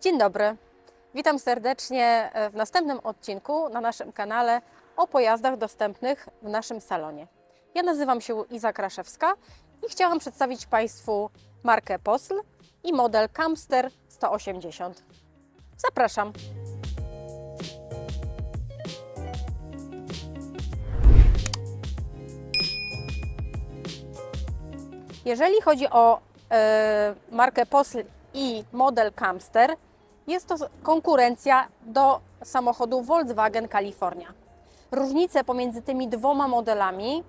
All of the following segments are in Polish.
Dzień dobry. Witam serdecznie w następnym odcinku na naszym kanale o pojazdach dostępnych w naszym salonie. Ja nazywam się Iza Kraszewska i chciałam przedstawić Państwu markę Posl i model Camster 180. Zapraszam. Jeżeli chodzi o e, markę Posl i model Camster, jest to konkurencja do samochodu Volkswagen California. Różnice pomiędzy tymi dwoma modelami,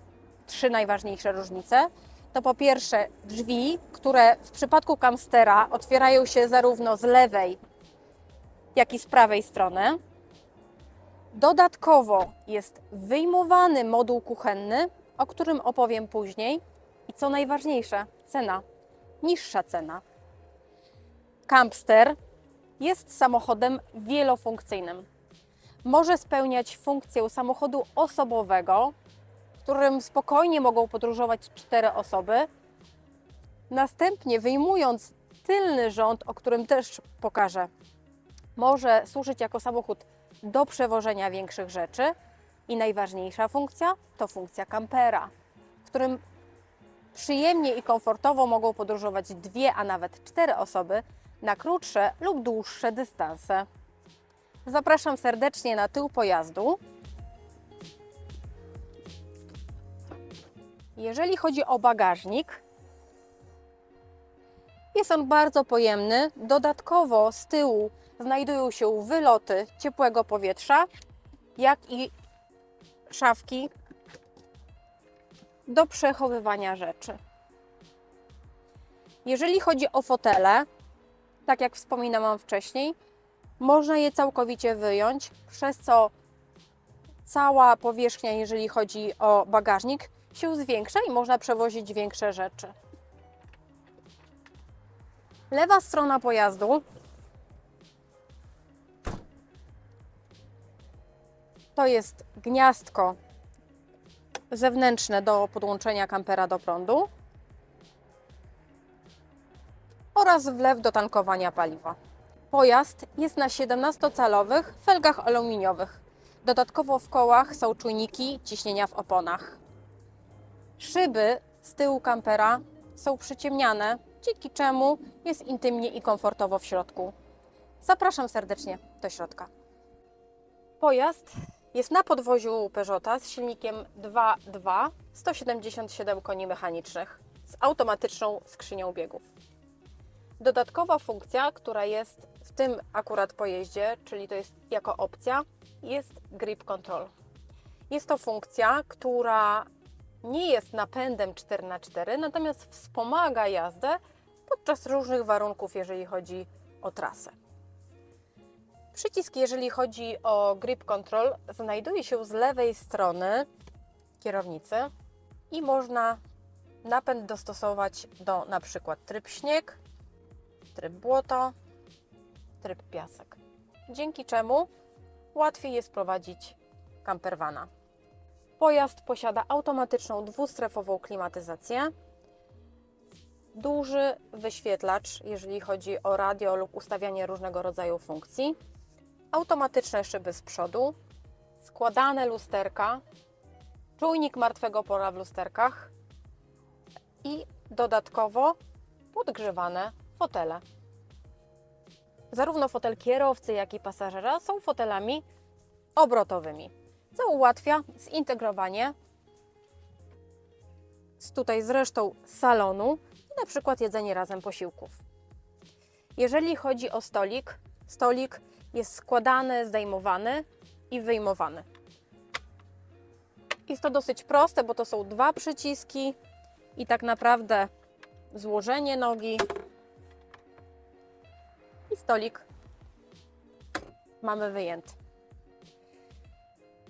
trzy najważniejsze różnice, to po pierwsze drzwi, które w przypadku Camstera otwierają się zarówno z lewej, jak i z prawej strony. Dodatkowo jest wyjmowany moduł kuchenny, o którym opowiem później. I co najważniejsze, cena. Niższa cena. Campster jest samochodem wielofunkcyjnym. Może spełniać funkcję samochodu osobowego, którym spokojnie mogą podróżować cztery osoby. Następnie, wyjmując tylny rząd, o którym też pokażę, może służyć jako samochód do przewożenia większych rzeczy. I najważniejsza funkcja to funkcja kampera, w którym przyjemnie i komfortowo mogą podróżować dwie, a nawet cztery osoby na krótsze lub dłuższe dystanse. Zapraszam serdecznie na tył pojazdu. Jeżeli chodzi o bagażnik, jest on bardzo pojemny. Dodatkowo z tyłu znajdują się wyloty ciepłego powietrza, jak i szafki do przechowywania rzeczy. Jeżeli chodzi o fotele, tak jak wspominałam wcześniej, można je całkowicie wyjąć, przez co cała powierzchnia, jeżeli chodzi o bagażnik, się zwiększa i można przewozić większe rzeczy. Lewa strona pojazdu to jest gniazdko zewnętrzne do podłączenia kampera do prądu oraz wlew do tankowania paliwa. Pojazd jest na 17-calowych felgach aluminiowych. Dodatkowo w kołach są czujniki ciśnienia w oponach. Szyby z tyłu kampera są przyciemniane, dzięki czemu jest intymnie i komfortowo w środku. Zapraszam serdecznie do środka. Pojazd jest na podwoziu Peugeota z silnikiem 2.2 177 koni mechanicznych z automatyczną skrzynią biegów. Dodatkowa funkcja, która jest w tym akurat pojeździe, czyli to jest jako opcja, jest grip control. Jest to funkcja, która nie jest napędem 4x4, natomiast wspomaga jazdę podczas różnych warunków, jeżeli chodzi o trasę. Przycisk, jeżeli chodzi o grip control, znajduje się z lewej strony kierownicy i można napęd dostosować do na przykład tryb śnieg, tryb błoto, tryb piasek. Dzięki czemu łatwiej jest prowadzić campervana. Pojazd posiada automatyczną dwustrefową klimatyzację, duży wyświetlacz, jeżeli chodzi o radio lub ustawianie różnego rodzaju funkcji, automatyczne szyby z przodu, składane lusterka, czujnik martwego pola w lusterkach. I dodatkowo podgrzewane fotele. Zarówno fotel kierowcy, jak i pasażera są fotelami obrotowymi, co ułatwia zintegrowanie z tutaj z resztą salonu i na przykład jedzenie razem posiłków. Jeżeli chodzi o stolik, stolik jest składany, zdejmowany i wyjmowany. Jest to dosyć proste, bo to są dwa przyciski i tak naprawdę złożenie nogi stolik mamy wyjęty.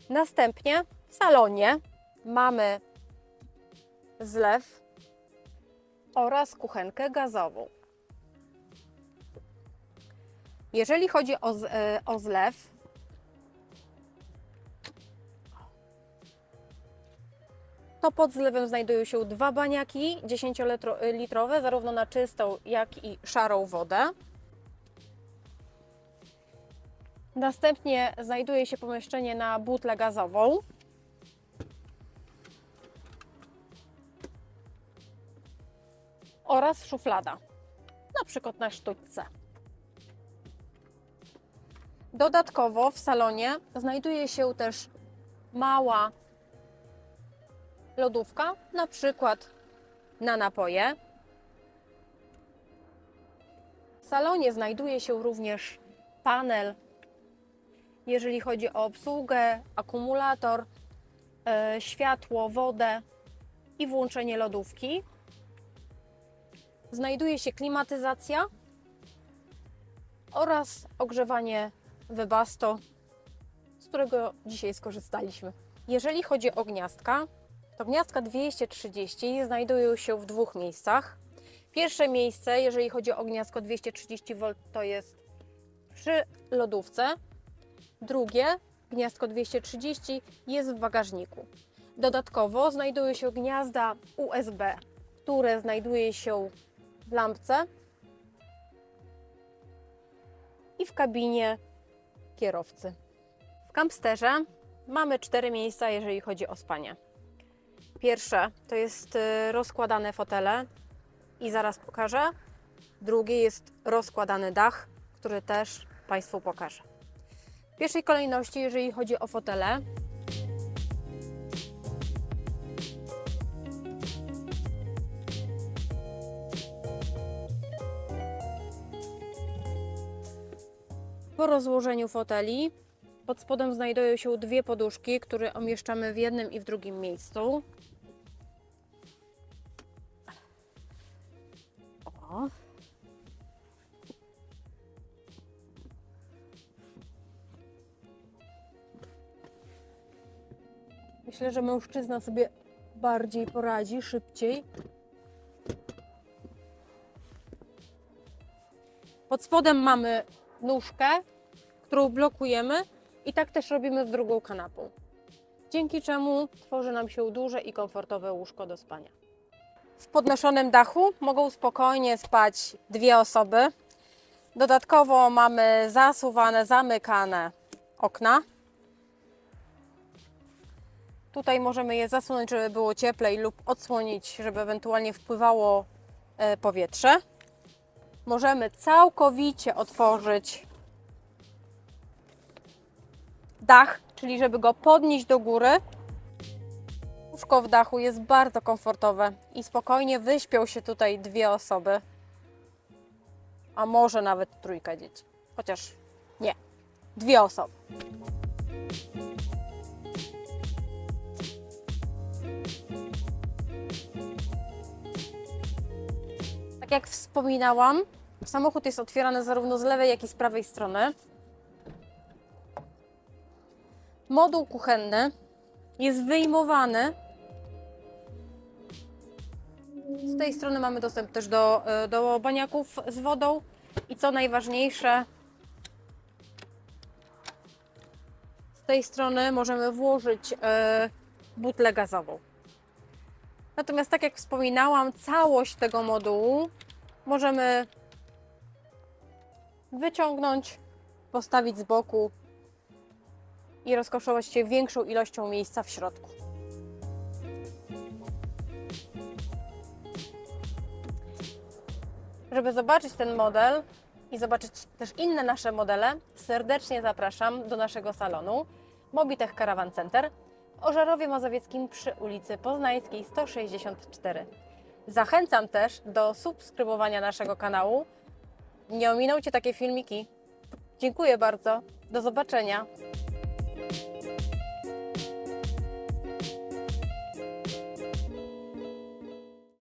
Następnie w salonie mamy zlew oraz kuchenkę gazową. Jeżeli chodzi o, e, o zlew, to pod zlewem znajdują się dwa baniaki 10-litrowe, zarówno na czystą, jak i szarą wodę. Następnie znajduje się pomieszczenie na butlę gazową. Oraz szuflada, na przykład na sztućce. Dodatkowo w salonie znajduje się też mała lodówka, na przykład na napoje. W salonie znajduje się również panel, jeżeli chodzi o obsługę, akumulator, e, światło, wodę i włączenie lodówki. Znajduje się klimatyzacja oraz ogrzewanie Webasto, z którego dzisiaj skorzystaliśmy. Jeżeli chodzi o gniazdka, to gniazdka 230 znajdują się w dwóch miejscach. Pierwsze miejsce, jeżeli chodzi o gniazdko 230 V, to jest przy lodówce. Drugie, gniazdko 230, jest w bagażniku. Dodatkowo znajdują się gniazda USB, które znajduje się w lampce i w kabinie kierowcy. W kampsterze mamy cztery miejsca, jeżeli chodzi o spanie. Pierwsze to jest y, rozkładane fotele i zaraz pokażę. Drugie jest rozkładany dach, który też Państwu pokażę. W pierwszej kolejności, jeżeli chodzi o fotele, po rozłożeniu foteli pod spodem znajdują się dwie poduszki, które umieszczamy w jednym i w drugim miejscu. O. Myślę, że mężczyzna sobie bardziej poradzi, szybciej. Pod spodem mamy nóżkę, którą blokujemy i tak też robimy z drugą kanapą. Dzięki czemu tworzy nam się duże i komfortowe łóżko do spania. W podnoszonym dachu mogą spokojnie spać dwie osoby. Dodatkowo mamy zasuwane, zamykane okna. Tutaj możemy je zasunąć, żeby było cieplej lub odsłonić, żeby ewentualnie wpływało e, powietrze. Możemy całkowicie otworzyć dach, czyli żeby go podnieść do góry. Łóżko w dachu jest bardzo komfortowe i spokojnie wyśpią się tutaj dwie osoby, a może nawet trójka dzieci. Chociaż nie, dwie osoby. Tak jak wspominałam, samochód jest otwierany zarówno z lewej, jak i z prawej strony. Moduł kuchenny jest wyjmowany. Z tej strony mamy dostęp też do, e, do baniaków z wodą i co najważniejsze, z tej strony możemy włożyć e, butlę gazową. Natomiast tak jak wspominałam, całość tego modułu możemy wyciągnąć, postawić z boku i rozkoszować się większą ilością miejsca w środku. Żeby zobaczyć ten model i zobaczyć też inne nasze modele, serdecznie zapraszam do naszego salonu Mobitech Caravan Center w Ożarowie Mazowieckim przy ulicy Poznańskiej 164. Zachęcam też do subskrybowania naszego kanału. Nie ominą Cię takie filmiki. Dziękuję bardzo. Do zobaczenia.